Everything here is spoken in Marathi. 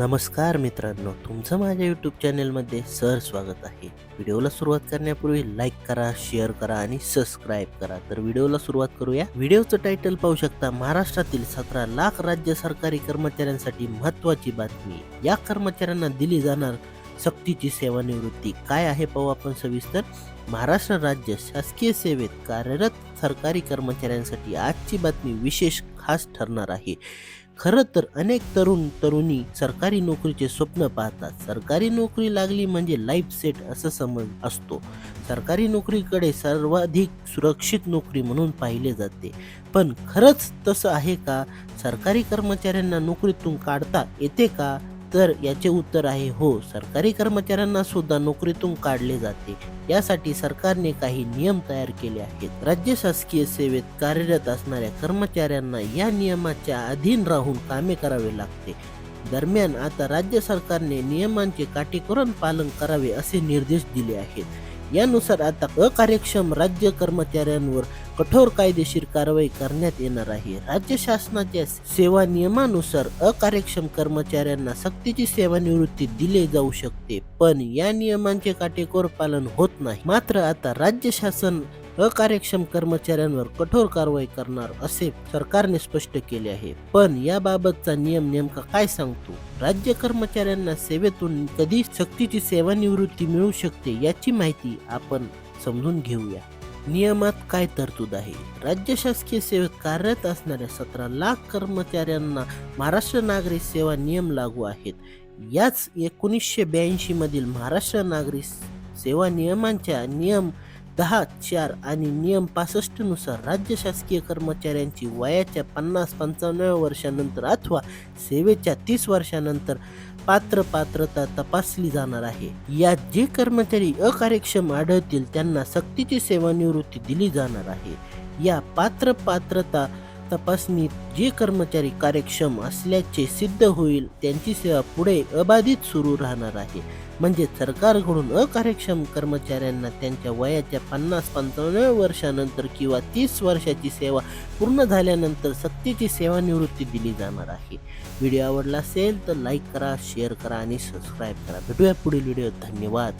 नमस्कार मित्रांनो तुमचं माझ्या यूट्यूब चॅनलमध्ये सर स्वागत आहे. व्हिडिओला सुरुवात करण्यापूर्वी लाईक करा शेअर करा आणि सबस्क्राईब करा. तर व्हिडिओला सुरुवात करूया. व्हिडिओचं टायटल पाहू शकता महाराष्ट्रातील सतरा लाख राज्य सरकारी कर्मचाऱ्यांसाठी महत्त्वाची बातमी. या कर्मचाऱ्यांना दिली जाणार सक्तीची सेवानिवृत्ती. काय आहे पाहू आपण सविस्तर. महाराष्ट्र राज्य शासकीय सेवेत कार्यरत सरकारी कर्मचाऱ्यांसाठी आजची बातमी विशेष खास ठरणार आहे. खरं तर अनेक तरुण तरुणी सरकारी नोकरीचे स्वप्न पाहतात. सरकारी नोकरी लागली म्हणजे लाईफ सेट असं समज असतो. सरकारी नोकरीकडे सर्वाधिक सुरक्षित नोकरी म्हणून पाहिले जाते. पण खरंच तसं आहे का? सरकारी कर्मचाऱ्यांना नोकरीतून काढता येते का? तर याचे उत्तर आहे हो सरकारी कर्मचाऱ्यांना सुद्धा नोकरीतून काढले जाते. यासाठी सरकारने काही नियम तयार केले आहेत. राज्य शासकीय सेवेत कार्यरत असणाऱ्या कर्मचाऱ्यांना या नियमाच्या अधीन राहून कामे करावे लागते. दरम्यान आता राज्य सरकारने नियमांचे काटेकोरन पालन करावे असे निर्देश दिले आहेत. यानुसार आता अकार्यक्षम राज्य कर्मचाऱ्यांवर कठोर कायदेशीर कारवाई करण्यात येणार आहे. राज्य शासनाच्या सेवा नियमानुसार अकार्यक्षम कर्मचाऱ्यांना सक्तीची सेवानिवृत्ती दिले जाऊ शकते पण या नियमांचे काटेकोर पालन होत नाही. मात्र आता राज्य शासन अकार्यक्षम कर्मचाऱ्यांवर कठोर कारवाई करणार असे सरकारने स्पष्ट केले आहे. पण याबाबतचा नियम नेमका काय सांगतो? राज्य कर्मचाऱ्यांना सेवेतून कधी सक्तीची सेवानिवृत्ती मिळू शकते याची माहिती आपण समजून घेऊया. नियमात काय तरतूद आहे? राज्य शासकीय सेवेत कार्यरत असणाऱ्या सतरा लाख कर्मचाऱ्यांना महाराष्ट्र नागरी सेवा नियम लागू आहेत. याच एकोणीसशे ब्याऐंशी मधील महाराष्ट्र नागरी सेवा नियमांच्या नियम दहा चार आणि नियम पासष्टनुसार राज्य शासकीय कर्मचाऱ्यांची वयाच्या पन्नास पंचावन्न वर्षानंतर अथवा सेवेच्या तीस वर्षानंतर पात्र पात्रता तपासली जाणार आहे. यात जे कर्मचारी अकार्यक्षम आढळतील त्यांना सक्तीची सेवानिवृत्ती दिली जाणार आहे. या पात्र पात्रता तपासणीत जे कर्मचारी कार्यक्षम असल्याचे सिद्ध होईल त्यांची सेवा पुढे अबाधित सुरू राहणार आहे. म्हणजे सरकारकडून अकार्यक्षम कर्मचाऱ्यांना त्यांच्या वयाच्या पन्नास पंचावन्न वर्षानंतर किंवा तीस वर्षाची सेवा पूर्ण झाल्यानंतर सक्तीची सेवानिवृत्ती दिली जाणार आहे. व्हिडिओ आवडला असेल तर लाईक करा शेअर करा आणि सबस्क्राईब करा. भेटूया पुढील व्हिडिओ धन्यवाद.